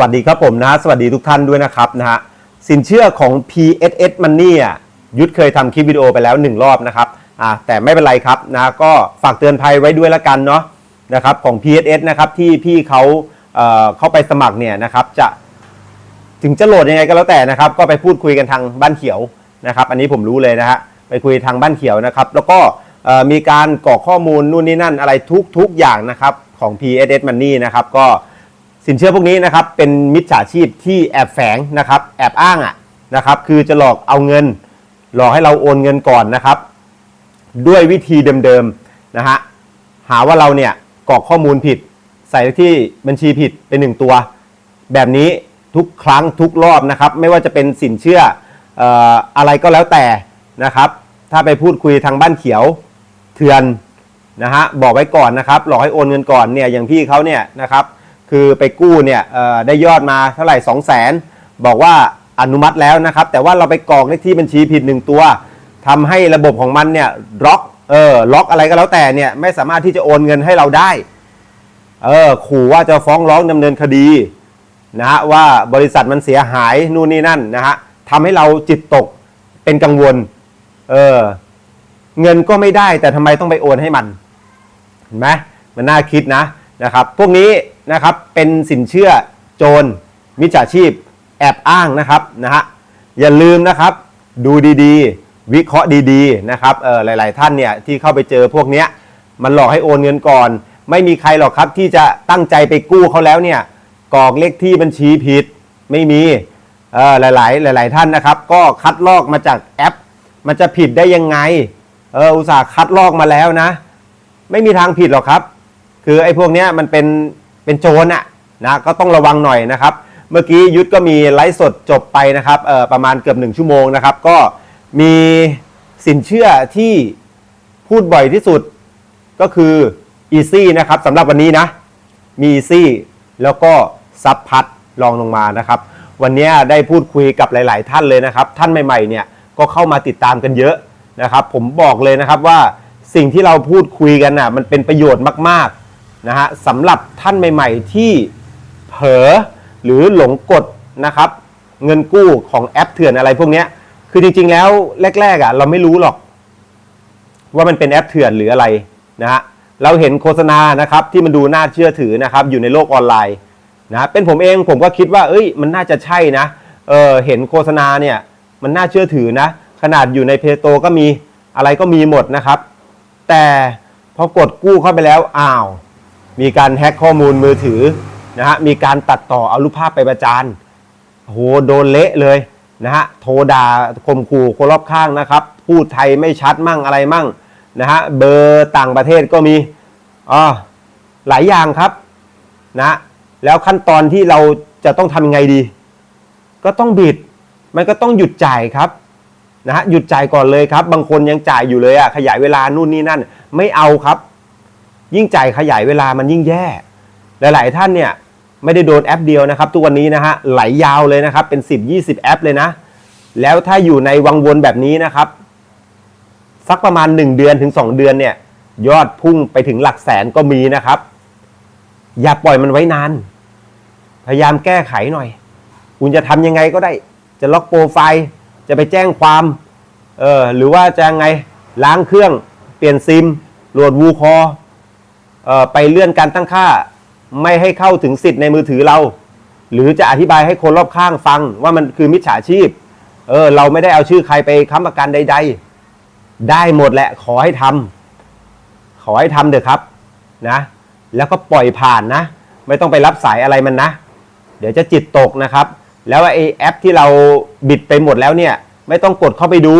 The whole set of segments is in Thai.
สวัสดีครับผมนะสวัสดีทุกท่านด้วยนะครับนะฮะสินเชื่อของ PSS Money อะยุทธเคยทำคลิปวิดีโอไปแล้ว 1 รอบนะครับอ่าแต่ไม่เป็นไรครับนะก็ฝากเตือนภัยไว้ด้วยละกันเนาะนะครับของ PSS นะครับที่พี่เขาเอ่อเข้าไปสมัครเนี่ยนะครับจะถึงจะโหลดยังไงก็แล้วแต่นะครับ ก็ไปพูดคุยกันทางบ้านเขียวนะครับ อันนี้ผมรู้เลยนะฮะไปคุยทางบ้านเขียวนะครับ แล้วก็เอ่อมีการกรอกข้อมูลนู่นนี่นั่นอะไรทุกทุกอย่างนะครับของ PSS Money นะครับก็ สินเชื่อพวกนี้นะครับเป็นมิจฉาชีพที่แอบแฝงนะครับแอบอ้างอะนะครับคือจะหลอกเอาเงิน หลอกให้เราโอนเงินก่อนนะครับ ด้วยวิธีเดิมๆนะฮะหาว่าเราเนี่ยกรอกข้อมูลผิด ใส่ที่บัญชีผิดเป็นหนึ่งตัว แบบนี้ทุกครั้งทุกรอบนะครับ ไม่ว่าจะเป็นสินเชื่อเอ่ออะไรก็แล้วแต่นะครับ ถ้าไปพูดคุยทางบ้านเขียวเถื่อนนะฮะบอกไว้ก่อนนะครับหลอกให้โอนเงินก่อนเนี่ยอย่างพี่เขาเนี่ยนะครับ คือไปกู้เนี่ยได้ยอดมาเท่าไหร่2 0 0 0 0 0 บอกว่าอนุมัติแล้วนะครับ แต่ว่าเราไปกรอกเลขที่บัญชีผิดหนึ่งตัวทำให้ระบบของมันเนี่ยล็อกเออล็อกอะไรก็แล้วแต่เนี่ยไม่สามารถที่จะโอนเงินให้เราได้เออขู่ว่าจะฟ้องร้องดำเนินคดีนะฮะว่าบริษัทมันเสียหายนู่นนี่นั่นนะฮะทำให้เราจิตตกเป็นกังวลเออเงินก็ไม่ได้แต่ทำไมต้องไปโอนให้มันเห็นไหมมันน่าคิดนะนะครับ พวกนี้ นะครับเป็นสินเชื่อโจรมิจฉาชีพ แอบอ้างนะครับนะฮะอย่าลืมนะครับดูดีๆ วิเคราะห์ดีๆนะครับเออหลาย ๆ ท่านเนี่ยที่เข้าไปเจอพวกเนี้ยมันหลอกให้โอนเงินก่อน ไม่มีใครหรอกครับที่จะตั้งใจไปกู้เขาแล้วเนี่ยกรอกเลขที่บัญชีผิดไม่มีเออหลาย ๆ หลาย ๆ ท่านนะครับ ก็คัดลอกมาจากแอป มันจะผิดได้ยังไงเอออุตส่าห์คัดลอกมาแล้วนะ ไม่มีทางผิดหรอกครับ คือไอ้พวกเนี้ยมันเป็น เป็นโจรอะนะก็ต้องระวังหน่อยนะครับ เมื่อกี้ยุทธก็มีไลฟ์สดจบไปนะครับเออประมาณเกือบหนึ่งชั่วโมงนะครับ ก็มีสินเชื่อที่พูดบ่อยที่สุดก็คือ Easy นะครับสำหรับวันนี้นะ มี Easy แล้วก็ซับพัดลองลงมานะครับ วันนี้ได้พูดคุยกับหลาย ๆ ท่านเลยนะครับ ท่านใหม่ ๆ เนี่ยก็เข้ามาติดตามกันเยอะนะครับ ผมบอกเลยนะครับว่าสิ่งที่เราพูดคุยกันน่ะมันเป็นประโยชน์มาก ๆ นะฮะสำหรับท่านใหม่ ๆ ที่เผลอหรือหลงกดนะครับเงินกู้ของแอปเถื่อนอะไรพวกนี้คือจริงๆแล้วแรกๆอะเราไม่รู้หรอก ว่ามันเป็นแอปเถื่อนหรืออะไรนะฮะเราเห็นโฆษณานะครับที่มันดูน่าเชื่อถือนะครับอยู่ในโลกออนไลน์นะเป็นผมเองผมก็คิดว่า เอ้ย มันน่าจะใช่นะเออเห็นโฆษณาเนี่ยมันน่าเชื่อถือนะ ขนาดอยู่ในเพโตก็มีอะไรก็มีหมดนะครับ แต่พอกดกู้เข้าไปแล้วอ้าว มีการแฮ็กข้อมูลมือถือนะฮะมีการตัดต่อเอารูปภาพไปประจานโหโดนเละเลยนะฮะโทรด่าข่มขู่คนรอบข้างนะครับ พูดไทยไม่ชัดมั่งอะไรมั่งนะฮะเบอร์ต่างประเทศก็มีอ๋อหลายอย่างครับนะแล้วขั้นตอนที่เราจะต้องทำยังไงดี ก็ต้องบิด มันก็ต้องหยุดจ่ายครับนะฮะหยุดจ่ายก่อนเลยครับ บางคนยังจ่ายอยู่เลยอะขยายเวลานู่นนี่นั่น ไม่เอาครับ ยิ่งจ่ายขยายเวลามันยิ่งแย่ หลาย ๆ ท่านเนี่ยไม่ได้โดนแอปเดียวนะครับ ทุกวันนี้นะฮะไหลยาวเลยนะครับ เป็น 10 20 แอปเลยนะ แล้วถ้าอยู่ในวังวนแบบนี้นะครับ สักประมาณ 1 เดือนถึง 2 เดือนเนี่ย ยอดพุ่งไปถึงหลักแสนก็มีนะครับ อย่าปล่อยมันไว้นาน พยายามแก้ไขหน่อย คุณจะทำยังไงก็ได้ จะล็อกโปรไฟล์ จะไปแจ้งความเออหรือว่าจะยังไงล้างเครื่อง เปลี่ยนซิมโหลดวูคอ ไปเลื่อนการตั้งค่า ไม่ให้เข้าถึงสิทธิ์ในมือถือเรา หรือจะอธิบายให้คนรอบข้างฟังว่ามันคือมิจฉาชีพ เออ เราไม่ได้เอาชื่อใครไปค้ำประกันใด ๆ ได้หมดแหละ ขอให้ทำขอให้ทำเถอะครับนะ แล้วก็ปล่อยผ่านนะ ไม่ต้องไปรับสายอะไรมันนะ เดี๋ยวจะจิตตกนะครับ แล้วไอ้แอปที่เราบิดไปหมดแล้วเนี่ย ไม่ต้องกดเข้าไปดู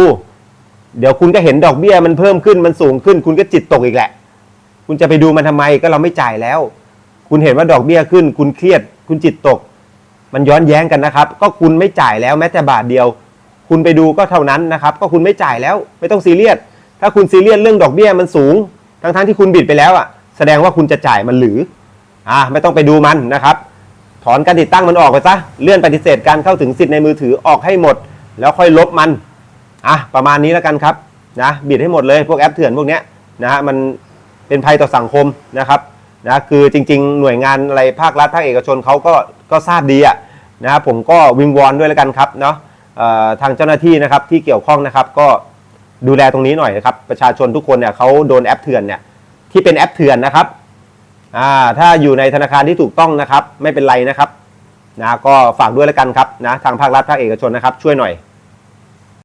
เดี๋ยวคุณก็เห็นดอกเบี้ยมันเพิ่มขึ้นมันสูงขึ้น คุณก็จิตตกอีกแหละ คุณจะไปดูมันทำไมก็เราไม่จ่ายแล้ว คุณเห็นว่าดอกเบี้ยขึ้น คุณเครียด คุณจิตตก มันย้อนแย้งกันนะครับ ก็คุณไม่จ่ายแล้วแม้แต่บาทเดียว คุณไปดูก็เท่านั้นนะครับ ก็คุณไม่จ่ายแล้ว ไม่ต้องซีเรียสถ้าคุณซีเรียสเรื่องดอกเบี้ยมันสูง ทั้งๆที่คุณบิดไปแล้วอะแสดงว่าคุณจะจ่ายมันหรืออ่าไม่ต้องไปดูมันนะครับ ถอนการติดตั้งมันออกไปซะเลื่อนปฏิเสธการเข้าถึงสิทธิ์ในมือถือออกให้หมด แล้วค่อยลบมันอะประมาณนี้แล้วกันครับนะบิดให้หมดเลยพวกแอปเถื่อนพวกเนี้ยนะฮะมัน เป็นภัยต่อสังคมนะครับนะคือจริง ๆ หน่วยงานอะไรภาครัฐภาคเอกชนเขาก็ก็ทราบดีอะนะครับผมก็วิงวอนด้วยแล้วกันครับเนาะทางเจ้าหน้าที่นะครับที่เกี่ยวข้องนะครับก็ดูแลตรงนี้หน่อยนะครับประชาชนทุกคนเนี่ยเขาโดนแอปเถื่อนเนี่ยที่เป็นแอปเถื่อนนะครับอ่าถ้าอยู่ในธนาคารที่ถูกต้องนะครับ ไม่เป็นไรนะครับนะก็ฝากด้วยแล้วกันครับนะทางภาครัฐภาคเอกชนนะครับช่วยหน่อย